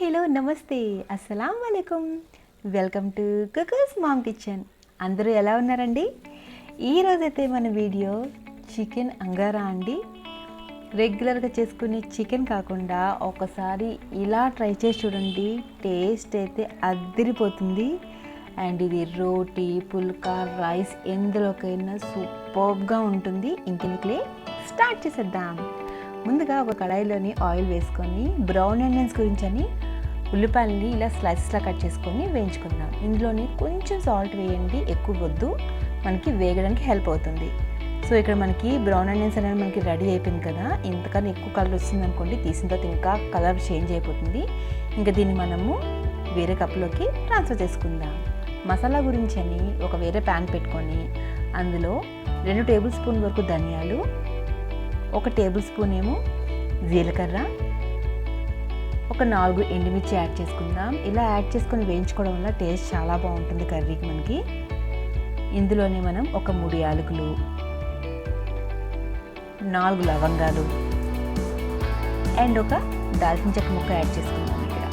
Hello నమస్తే. అస్సలం వాలేకుమ్ welcome to cookers mom kitchen. అందరూ ఎలా ఉన్నారండి? ఈరోజైతే మన వీడియో చికెన్ అంగారా అండి. రెగ్యులర్గా చేసుకునే చికెన్ కాకుండా ఒకసారి ఇలా ట్రై చేసి చూడండి. టేస్ట్ అయితే అద్దరిపోతుంది అండ్ ఇది రోటీ పుల్కా రైస్ ఎందులోకైనా సూపర్గా ఉంటుంది. ఇంకెందుకులే స్టార్ట్ చేసేద్దాం. ముందుగా ఒక కడాయిలోని ఆయిల్ వేసుకొని బ్రౌన్ ఆనియన్స్ గురించి అని ఉల్లిపాయలని ఇలా స్లైసెస్లా కట్ చేసుకొని వేయించుకుందాం. ఇందులోని కొంచెం సాల్ట్ వేయండి ఎక్కువ వద్దు. మనకి వేగడానికి హెల్ప్ అవుతుంది. సో ఇక్కడ మనకి బ్రౌన్ ఆనియన్స్ అనేది మనకి రెడీ అయిపోయింది కదా. ఇంతకన్నా ఎక్కువ కలర్ వస్తుంది అనుకోండి తీసిన తర్వాత ఇంకా కలర్ చేంజ్ అయిపోతుంది. ఇంకా దీన్ని మనము వేరే కప్లోకి ట్రాన్స్ఫర్ చేసుకుందాం. మసాలా గురించి అని ఒక వేరే ప్యాన్ పెట్టుకొని అందులో రెండు టేబుల్ స్పూన్ వరకు ధనియాలు ఒక టేబుల్ స్పూన్ ఏమో జీలకర్ర ఒక నాలుగు ఎండుమిర్చి యాడ్ చేసుకుందాం. ఇలా యాడ్ చేసుకొని వేయించుకోవడం వల్ల టేస్ట్ చాలా బాగుంటుంది కర్రీకి మనకి. ఇందులోనే మనం ఒక మూడు యాలకులు నాలుగు లవంగాలు అండ్ ఒక దాల్చిన చెక్క ముక్క యాడ్ చేసుకుందాం ఇక్కడ.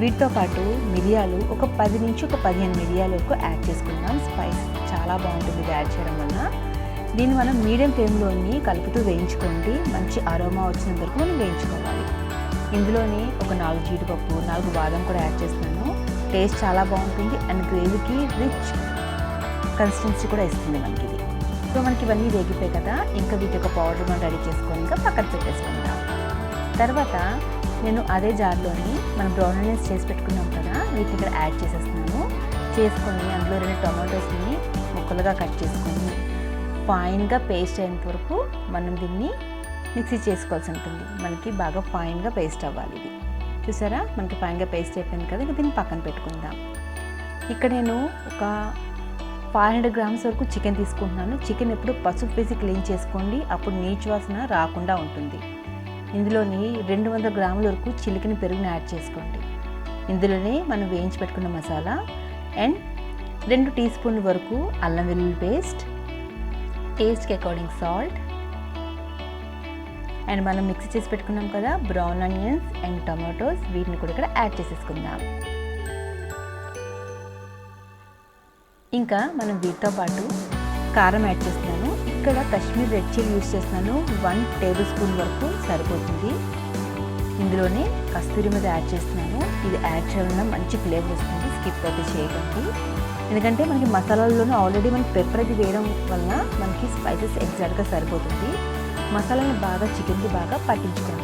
వీటితో పాటు మిరియాలు ఒక పది నుంచి ఒక పదిహేను మిరియాల వరకు యాడ్ చేసుకుందాం. స్పైస్ చాలా బాగుంటుంది ఇది యాడ్ చేయడం వల్ల. దీన్ని మనం మీడియం ఫ్లేమ్లోని కలుపుతూ వేయించుకోండి. మంచి అరోమా వచ్చినంత వరకు మనం వేయించుకోవాలి. ఇందులోని ఒక నాలుగు జీడిపప్పు నాలుగు బాదం కూడా యాడ్ చేస్తున్నాను. టేస్ట్ చాలా బాగుంటుంది అండ్ గ్రేవీకి రిచ్ కన్సిస్టెన్సీ కూడా ఇస్తుంది మనకి ఇది. సో మనకి ఇవన్నీ వేగిపోయి కదా ఇంకా వీటి యొక్క పౌడర్ మనం రెడీ చేసుకొని ఇంకా పక్కన పెట్టేసుకుందాం. తర్వాత నేను అదే జార్లోని మనం బ్రౌన్ ఆనియన్స్ చేసి పెట్టుకున్నాం కదా వీటిని ఇక్కడ యాడ్ చేసేస్తున్నాను. చేసుకొని అందులో రెండు టొమాటోస్ని ముక్కలుగా కట్ చేసుకొని ఫైన్గా పేస్ట్ అయినంత వరకు మనం దీన్ని మిక్సీ చేసుకోవాల్సి ఉంటుంది. మనకి బాగా ఫైన్గా పేస్ట్ అవ్వాలి ఇది. చూసారా? మనకి ఫైన్గా పేస్ట్ అయిపోయింది కదా? దీన్ని పక్కన పెట్టుకుందాం. ఇక్కడ నేను ఒక ఫైవ్ హండ్రెడ్ గ్రామ్స్ వరకు చికెన్ తీసుకుంటున్నాను. చికెన్ ఎప్పుడు పసుపు వేసి క్లీన్ చేసుకోండి. అప్పుడు నీచు వాసన రాకుండా ఉంటుంది. ఇందులోని రెండు వందల గ్రాముల వరకు చిలికిన పెరుగుని యాడ్ చేసుకోండి. ఇందులోనే మనం వేయించి పెట్టుకున్న మసాలా అండ్ రెండు టీ స్పూన్ల వరకు అల్లం వెల్లుల్లి పేస్ట్ టేస్ట్కి అకార్డింగ్ సాల్ట్ అండ్ మనం మిక్స్ చేసి పెట్టుకున్నాం కదా బ్రౌన్ ఆనియన్స్ అండ్ టమాటోస్ వీటిని కూడా ఇక్కడ యాడ్ చేసేసుకుందాం. ఇంకా మనం వీటితో పాటు కారం యాడ్ చేస్తున్నాను. ఇక్కడ కాశ్మీర్ రెడ్ చిల్లీ యూస్ చేస్తున్నాను. వన్ టేబుల్ స్పూన్ వరకు సరిపోతుంది. ఇందులోనే కస్తూరి మీద యాడ్ చేస్తున్నాను. ఇది యాడ్ చేయడం మంచి ఫ్లేవర్ వస్తుంది. స్కిప్ అయితే చేయకండి. ఎందుకంటే మనకి మసాలాల్లోనే ఆల్రెడీ మనం పెప్పర్ అది వేయడం వలన మనకి స్పైసెస్ ఎగ్జాక్ట్గా సరిపోతుంది. మసాలాని బాగా చికెన్కి బాగా పట్టించుకోండి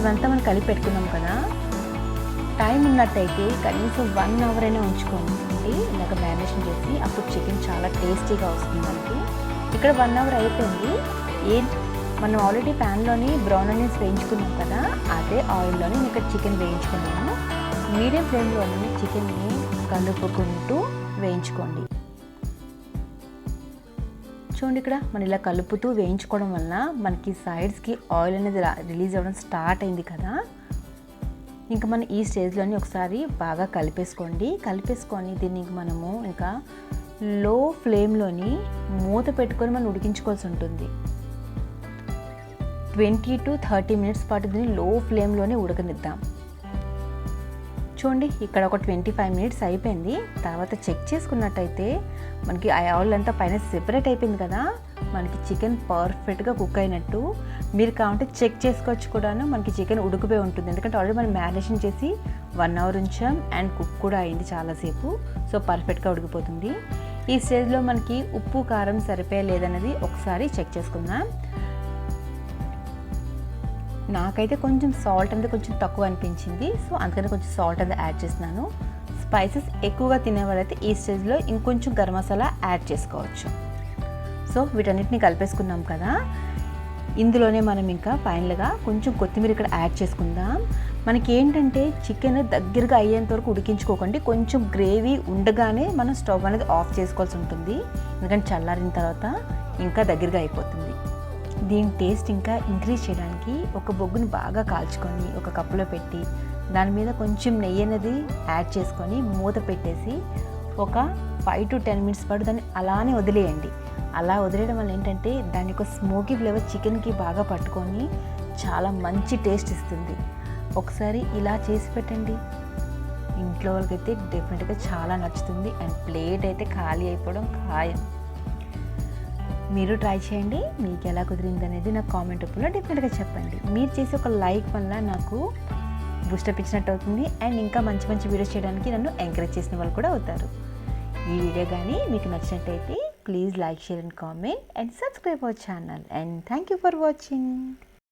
ఇవంతా మనం కలిపి పెట్టుకున్నాం కదా. టైం ఉన్నట్టయితే కనీసం వన్ అవర్ అయినా ఉంచుకోండి. ఇలాగ మ్యారినేషన్ చేసి అప్పుడు చికెన్ చాలా టేస్టీగా వస్తుంది మనకి. ఇక్కడ వన్ అవర్ అయిపోయింది. ఏ మనం ఆల్రెడీ ప్యాన్లోని బ్రౌన్ ఆనియన్స్ వేయించుకున్నాం కదా అదే ఆయిల్లోని నేను ఇక్కడ చికెన్ వేయించుకున్నాను. మీడియం ఫ్లేమ్లోని చికెన్ని కలుపుకుంటూ వేయించుకోండి. చూడండి ఇక్కడ. మనం ఇలా కలుపుతూ వేయించుకోవడం వలన మనకి సైడ్స్కి ఆయిల్ అనేది రిలీజ్ అవ్వడం స్టార్ట్ అయింది కదా. ఇంకా మనం ఈ స్టేజ్లోని ఒకసారి బాగా కలిపేసుకోండి. కలిపేసుకొని దీన్ని మనము ఇంకా లో ఫ్లేమ్లోని మూత పెట్టుకొని మనం ఉడికించుకోవాల్సి ఉంటుంది. ట్వంటీ టు థర్టీ మినిట్స్ పాటు దీన్ని లో ఫ్లేమ్లోనే ఉడకనిద్దాం. చూడండి ఇక్కడ ఒక ట్వంటీ ఫైవ్ మినిట్స్ అయిపోయింది. తర్వాత చెక్ చేసుకున్నట్టయితే మనకి ఆ ఆయిల్ అంతా పైన సెపరేట్ అయిపోయింది కదా. మనకి చికెన్ పర్ఫెక్ట్గా కుక్ అయినట్టు. మీరు కావాలంటే చెక్ చేసుకోవచ్చు కూడాను. మనకి చికెన్ ఉడికిపోయి ఉంటుంది. ఎందుకంటే ఆల్రెడీ మనం మ్యారినేషన్ చేసి వన్ అవర్ ఉంచాం అండ్ కుక్ కూడా అయింది చాలాసేపు సో పర్ఫెక్ట్గా ఉడికిపోతుంది. ఈ స్టేజ్లో మనకి ఉప్పు కారం సరిపోయా లేదన్నది ఒకసారి చెక్ చేసుకుందాం. నాకైతే కొంచెం సాల్ట్ అనేది కొంచెం తక్కువ అనిపించింది. సో అందుకని కొంచెం సాల్ట్ అనేది యాడ్ చేస్తున్నాను. స్పైసెస్ ఎక్కువగా తినేవాళ్ళైతే ఈ స్టేజ్లో ఇంకొంచెం గరం మసాలా యాడ్ చేసుకోవచ్చు. సో వీటన్నిటిని కలిపేసుకున్నాం కదా. ఇందులోనే మనం ఇంకా ఫైనల్గా కొంచెం కొత్తిమీర ఇక్కడ యాడ్ చేసుకుందాం. మనకి ఏంటంటే చికెన్ దగ్గరగా అయ్యేంత వరకు ఉడికించుకోకండి. కొంచెం గ్రేవీ ఉండగానే మనం స్టవ్ అనేది ఆఫ్ చేసుకోవాల్సి ఉంటుంది. ఎందుకంటే చల్లారిన తర్వాత ఇంకా దగ్గరగా అయిపోతుంది. దీని టేస్ట్ ఇంకా ఇంక్రీజ్ చేయడానికి ఒక బొగ్గుని బాగా కాల్చుకొని ఒక కప్పులో పెట్టి దాని మీద కొంచెం నెయ్యి అనేది యాడ్ చేసుకొని మూత పెట్టేసి ఒక ఫైవ్ టు టెన్ మినిట్స్ పాటు దాన్ని అలానే వదిలేయండి. అలా వదిలేయడం వల్ల ఏంటంటే దాని యొక్క స్మోకీ ఫ్లేవర్ చికెన్కి బాగా పట్టుకొని చాలా మంచి టేస్ట్ ఇస్తుంది. ఒకసారి ఇలా చేసి పెట్టండి. ఇంట్లో వాళ్ళకైతే డెఫినెట్గా చాలా నచ్చుతుంది. అండ్ ప్లేట్ అయితే ఖాళీ అయిపోవడం ఖాయం. మీరు ట్రై చేయండి. మీకు ఎలా కుదిరింది అనేది నాకు కామెంట్ రూపంలో డెఫినెట్గా చెప్పండి. మీరు చేసే ఒక లైక్ వల్ల నాకు బూస్టప్ ఇచ్చినట్టు అవుతుంది. అండ్ ఇంకా మంచి మంచి వీడియోస్ చేయడానికి నన్ను ఎంకరేజ్ చేసిన వాళ్ళు కూడా అవుతారు. ఈ వీడియో కానీ మీకు నచ్చినట్టయితే please like share and comment and subscribe our channel and thank you for watching